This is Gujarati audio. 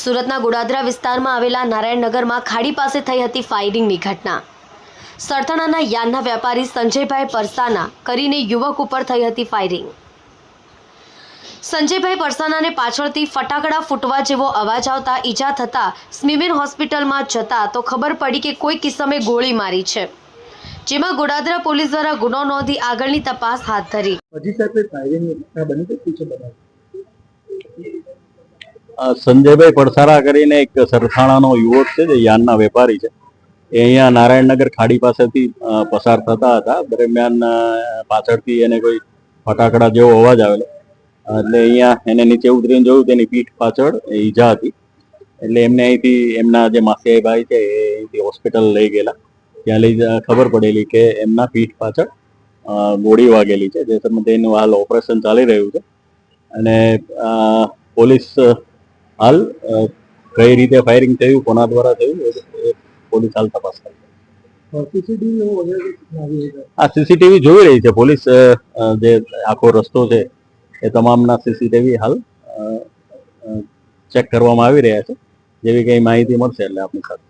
સુરતના ગોડાદરા વિસ્તારમાં આવેલા નારાયણનગરમાં ખાડી પાસે થઈ હતી ફાયરિંગની ઘટના. સરથાણાના યાનના વેપારી સંજયભાઈ પરસાના કરીને યુવક ઉપર થઈ હતી ફાયરિંગ. સંજયભાઈ પરસાનાને પાછળથી ફટાકડા ફૂટવા જેવો અવાજ આવતા ઈજા થતા સ્મીમેર હોસ્પિટલમાં જતા તો ખબર પડી કે કોઈ કિસ્સામે ગોળી મારી છે. જેમાં ગોડાદરા પોલીસ દ્વારા ગુનો નોંધી આગળની તપાસ હાથ ધરી. સંજયભાઈ પડસારા કરીને એક સરથાણાનો યુવક છે જે યાનના વેપારી છે. એ અહીંયા નારાયણનગર ખાડી પાસેથી પસાર થતા હતા. દરમિયાન પાછળથી એને કોઈ ફટાકડા જેવો અવાજ આવેલો. એટલે અહીંયા એને નીચે ઉતરીને જોયું તેની પીઠ પાછળ ઈજા હતી. એટલે એમને અહીંથી એમના જે માસિયાઈ ભાઈ છે એ અહીંથી હોસ્પિટલ લઈ ગયેલા. ત્યાં લઈ ખબર પડેલી કે એમના પીઠ પાછળ ગોળી વાગેલી છે. જે સંબંધે એનું હાલ ઓપરેશન ચાલી રહ્યું છે. અને પોલીસ હાલ કઈ રીતે ફાયરિંગ થયું કોના દ્વારા થયું પોલીસ હાલ તપાસ કરે આ સીસીટીવી જોઈ રહી છે પોલીસ જે આખો રસ્તો છે એ તમામના સીસીટીવી હાલ ચેક કરવામાં આવી રહ્યા છે. જેવી કઈ માહિતી મળશે એટલે આપની સાથે.